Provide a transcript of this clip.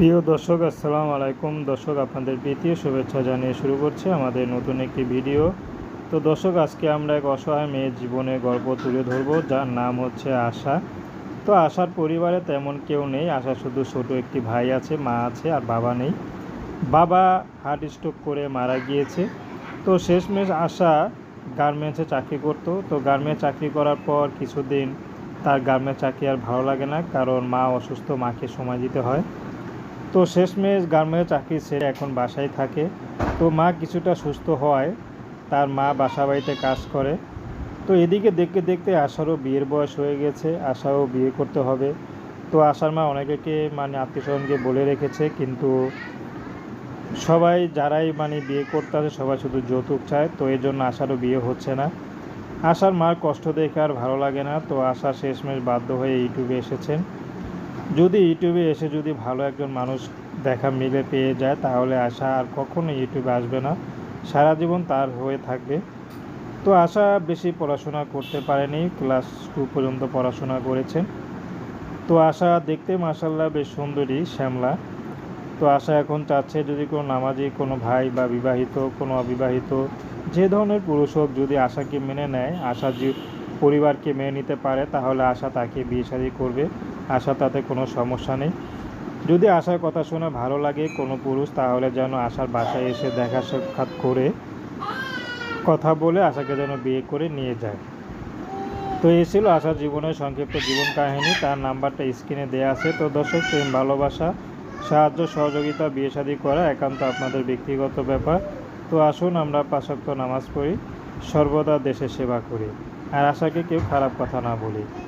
প্রিয় দর্শক, আসসালামু আলাইকুম। দর্শক, আপনাদের প্রীতি শুভেচ্ছা জানিয়ে শুরু করছে আমাদের নতুন একটি ভিডিও। তো দর্শক, আজকে আমরা এক অসহায় মেয়ের জীবনের গল্প তুলে ধরবো, যার নাম হচ্ছে আশা। তো আশার পরিবারে তেমন কেউ নেই। আশা শুধু ছোট একটি ভাই আছে, মা আছে আর বাবা নেই। বাবা হার্ট স্ট্রোক করে মারা গিয়েছে। তো শেষমেশ আশা গার্মেন্টসে চাকরি করতো। তো গার্মেন্টস চাকরি করার পর কিছুদিন তার গার্মেন্টস চাকরি আর ভালো লাগে না, কারণ মা অসুস্থ, মাকে সময় দিতে হয়। তো শেষমেশ গার্মেন্টস চাকরি ছেড়ে এখন বাসায় থাকে। তো মা কিছুটা সুস্থ হয়, তার মা বাসা বাড়িতে কাজ করে। তো এদিকে দেখতে দেখতে আশারও বিয়ের বয়স হয়ে গেছে, আশাও বিয়ে করতে হবে। তো আশার মা অনেকেকে মানে আত্মীয়স্বজনকে বলে রেখেছে, কিন্তু সবাই যারাই মানে বিয়ে করতে আসে, সবাই শুধু যৌতুক চায়। তো এই জন্য আশারও বিয়ে হচ্ছে না। আশার মার কষ্ট দেখে আর ভালো লাগে না। তো আশা শেষমেশ বাধ্য হয়ে ইউটিউবে এসেছেন। যদি ইউটিউবে এসে যদি ভালো একজন মানুষ দেখা মিলে পেয়ে যায়, তাহলে আশা আর কখনো ইউটিউবে আসবে না। সারা জীবন তার হয়ে থাকবে। তো আশা বেশি পড়াশোনা করতে পারেনি, ক্লাস টু পর্যন্ত পড়াশোনা করেছেন। তো আশা দেখতে মাসাল্লাহ বেশ সুন্দরী, শ্যামলা। তো আশা এখন চাচ্ছে যদি কোনো নামাজি, কোনো ভাই বা বিবাহিত, কোনো অবিবাহিত, যে ধরনের পুরুষ হোক যদি আশাকে মেনে নেয়, আশা যে পরিবারকে মেনে নিতে পারে, তাহলে আশা তাকে বিয়ে করবে। আশা, তাতে কোনো সমস্যা নেই। যদি আশার কথা শুনে ভালো লাগে কোনো পুরুষ, তাহলে যেন আশার বাসায় এসে দেখা সাক্ষাৎ করে কথা বলে আশাকে যেন বিয়ে করে নিয়ে যায়। তো এই ছিল আশার জীবনের সংক্ষিপ্ত জীবন কাহিনী। তার নাম্বারটা স্ক্রিনে দেওয়া আছে। তো দর্শক, প্রেম, ভালোবাসা, সাহায্য, সহযোগিতা, বিয়ে শাদী করা একান্ত আপনাদের ব্যক্তিগত ব্যাপার। তো আসুন আমরা পাশাক্ত নামাজ পড়ি, সর্বদা দেশের সেবা করি। আর আশাকে কেউ খারাপ কথা না বলি।